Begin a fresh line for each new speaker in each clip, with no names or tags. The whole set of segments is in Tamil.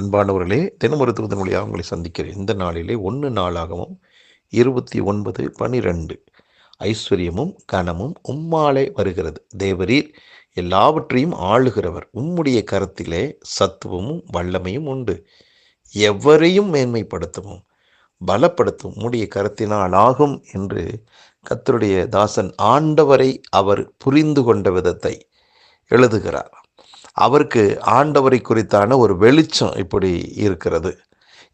அன்பானவர்களே தினமொரு தூதன் வழியாக உங்களை சந்திக்கிறேன். இந்த நாளிலே ஒன்று நாளாகவும் இருபத்தி ஒன்பது பனிரெண்டு ஐஸ்வர்யமும் கனமும் உம்மாலே வருகிறது. தேவரீர் எல்லாவற்றையும் ஆளுகிறவர். உம்முடைய கரத்திலே சத்துவமும் வல்லமையும் உண்டு. எவரையும் மேன்மைப்படுத்தவும் பலப்படுத்தும் உம்முடைய கரத்தினால் ஆகும் என்று கத்தருடைய தாசன் ஆண்டவரை அவர் புரிந்து கொண்ட விதத்தை எழுதுகிறார். அவருக்கு ஆண்டவரை குறித்தான ஒரு வெளிச்சம் இப்படி இருக்கிறது.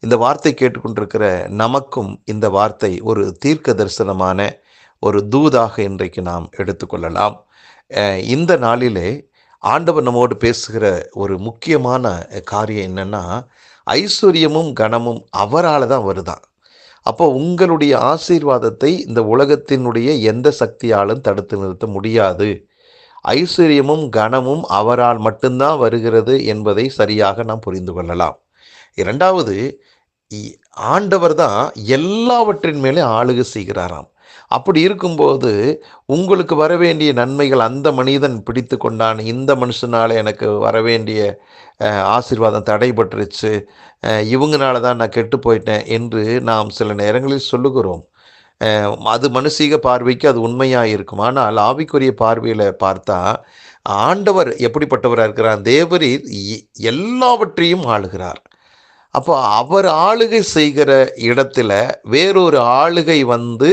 இந்த வார்த்தை கேட்டுக்கொண்டிருக்கிற நமக்கும் இந்த வார்த்தை ஒரு தீர்க்க தரிசனமான ஒரு தூதாக இன்றைக்கு நாம் எடுத்துக்கொள்ளலாம். இந்த நாளிலே ஆண்டவர் நம்மோடு பேசுகிற ஒரு முக்கியமான காரியம் என்னென்னா ஐஸ்வர்யமும் கனமும் அவரால் தான் வருதான் அப்போ உங்களுடைய ஆசீர்வாதத்தை இந்த உலகத்தினுடைய எந்த சக்தியாலும் தடுத்து நிறுத்த முடியாது. ஐஸ்வர்யமும் கனமும் அவரால் மட்டும்தான் வருகிறது என்பதை சரியாக நாம் புரிந்து கொள்ளலாம். இரண்டாவது இ- ஆண்டவர் தான் எல்லாவற்றின் மேலே ஆளுகை செய்கிறாராம். அப்படி இருக்கும்போது உங்களுக்கு வர வேண்டிய நன்மைகள் அந்த மனிதன் பிடித்து கொண்டான் இந்த மனுஷனால் எனக்கு வர வேண்டிய ஆசீர்வாதம் தடைபட்டுருச்சு இவங்கனால தான் நான் கெட்டு போயிட்டேன் என்று நாம் சில நேரங்களில் சொல்லுகிறோம். அது மனுஷீக பார்வைக்கு அது உண்மையாக இருக்கும் ஆனால் ஆவிக்குரிய பார்வையில் பார்த்தா ஆண்டவர் எப்படிப்பட்டவராக இருக்கிறார்? தேவரீர் எல்லாவற்றையும் ஆளுகிறார். அப்போ அவர் ஆளுகை செய்கிற இடத்துல வேறொரு ஆளுகை வந்து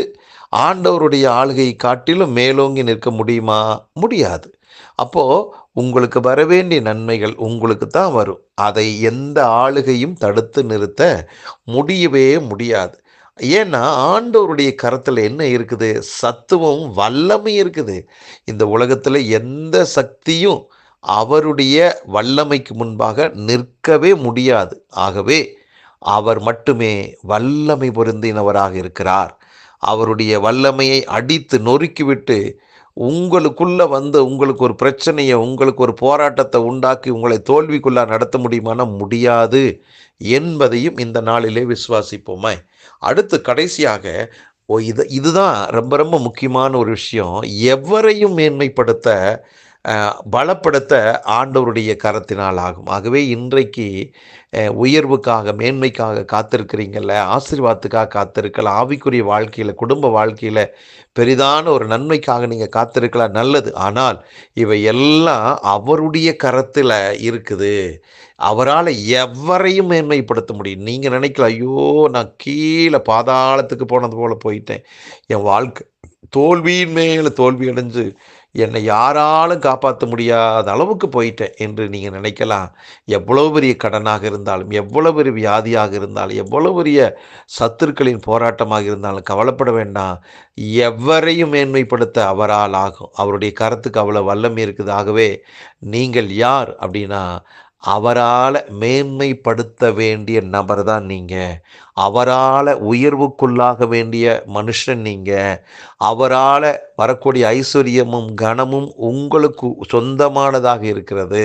ஆண்டவருடைய ஆளுகையை காட்டிலும் மேலோங்கி நிற்க முடியுமா? முடியாது. அப்போது உங்களுக்கு வரவேண்டிய நன்மைகள் உங்களுக்கு தான் வரும். அதை எந்த ஆளுகையும் தடுத்து நிறுத்த முடியவே முடியாது. ஏன்னா ஆண்டவருடைய கரத்தில் என்ன இருக்குது? சத்துவம் வல்லமை இருக்குது. இந்த உலகத்தில் எந்த சக்தியும் அவருடைய வல்லமைக்கு முன்பாக நிற்கவே முடியாது. ஆகவே அவர் மட்டுமே வல்லமை பொருந்தினவராக இருக்கிறார். அவருடைய வல்லமையை அடித்து நொறுக்கிவிட்டு உங்களுக்குள்ள வந்து உங்களுக்கு ஒரு பிரச்சனையை உங்களுக்கு ஒரு போராட்டத்தை உண்டாக்கி உங்களை தோல்விக்குள்ளா நடத்த முடியுமானா முடியாது என்பதையும் இந்த நாளிலே விசுவாசிப்போமே. அடுத்து கடைசியாக ஓ இது இதுதான் ரொம்ப ரொம்ப முக்கியமான ஒரு விஷயம். எவரையும் மேன்மைப்படுத்த பலப்படுத்த ஆண்டவருடைய கரத்தினால் ஆகும். ஆகவே இன்றைக்கு உயர்வுக்காக மேன்மைக்காக காத்திருக்கிறீங்கள ஆசீர்வாதத்துக்காக காத்திருக்கலாம் ஆவிக்குரிய வாழ்க்கையில் குடும்ப வாழ்க்கையில் பெரிதான ஒரு நன்மைக்காக நீங்கள் காத்திருக்கலாம் நல்லது. ஆனால் இவை எல்லாம் அவருடைய கரத்தில் இருக்குது. அவரால் எவரையும் மேன்மைப்படுத்த முடியும். நீங்கள் நினைக்கலாம் ஐயோ நான் கீழே பாதாளத்துக்கு போனது போல் போயிட்டேன். என் வாழ்க்கை தோல்வியின் மேலே தோல்வி அடைஞ்சு என்னை யாராலும் காப்பாற்ற முடியாத அளவுக்கு போயிட்டேன் என்று நீங்கள் நினைக்கலாம். எவ்வளோ பெரிய கடனாக இருந்தாலும் எவ்வளோ பெரிய வியாதியாக இருந்தாலும் எவ்வளோ பெரிய சத்துருக்களின் போராட்டமாக இருந்தாலும் கவலைப்பட வேண்டாம். எவரையும் மேன்மைப்படுத்த அவரால் ஆகும். அவருடைய கரத்துக்கு அவ்வளோ வல்லமை இருக்குது. ஆகவே நீங்கள் யார் அப்படின்னா அவரால் மேன்மைப்படுத்த வேண்டிய நபர் தான் நீங்கள் அவரால் உயர்வுக்குள்ளாக வேண்டிய மனுஷன் நீங்கள் அவரால் வரக்கூடிய ஐஸ்வர்யமும் கனமும் உங்களுக்கு சொந்தமானதாக இருக்கிறது.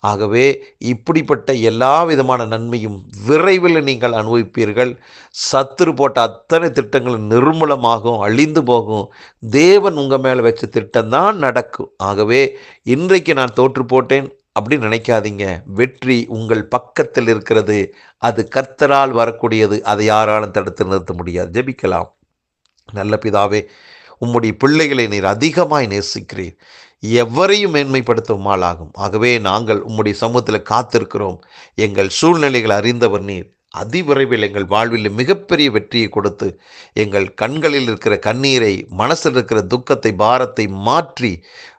ஆகவே இப்படிப்பட்ட எல்லா விதமான நன்மையும் விரைவில் நீங்கள் அனுபவிப்பீர்கள். சத்துரு போட்ட அத்தனை திட்டங்களும் நிர்மூலமாகும் அழிந்து போகும். தேவன் உங்கள் மேலே வச்ச திட்டம் தான் நடக்கும். ஆகவே இன்றைக்கு நான் தோற்று போட்டேன் அப்படின்னு நினைக்காதீங்க. வெற்றி உங்கள் பக்கத்தில் இருக்கிறது. அது கர்த்தரால் வரக்கூடியது. அதை யாராலும் தடுத்து நிறுத்த முடியாது. ஜெபிக்கலாம். நல்ல பிதாவே உம்முடைய பிள்ளைகளை நீர் அதிகமாய் நேசிக்கிறீர். எவரையும் மேன்மைப்படுத்தும் ஆளாகும். ஆகவே நாங்கள் உம்முடைய சமூகத்தில் காத்திருக்கிறோம். எங்கள் சூழ்நிலைகள் அறிந்தவர் நீர். அதிவிரைவில் எங்கள் வாழ்வில் மிகப்பெரிய வெற்றியை கொடுத்து எங்கள் கண்களில் இருக்கிற கண்ணீரை மனசில் இருக்கிற துக்கத்தை பாரத்தை மாற்றி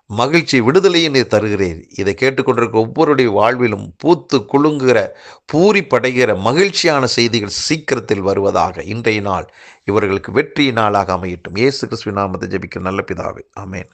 மகிழ்ச்சி விடுதலையை நீர் தருகிறீர். இதை கேட்டுக்கொண்டிருக்க ஒவ்வொருடைய வாழ்விலும் பூத்து குலுங்குகிற பூரிப்படைகிற மகிழ்ச்சியான செய்திகள் சீக்கிரத்தில் வருவதாக இன்றைய நாள் இவர்களுக்கு வெற்றி நாளாக அமையட்டும். இயேசு கிறிஸ்துவின் நாமத்தை ஜெபிக்கிற நல்ல பிதாவே. ஆமென்.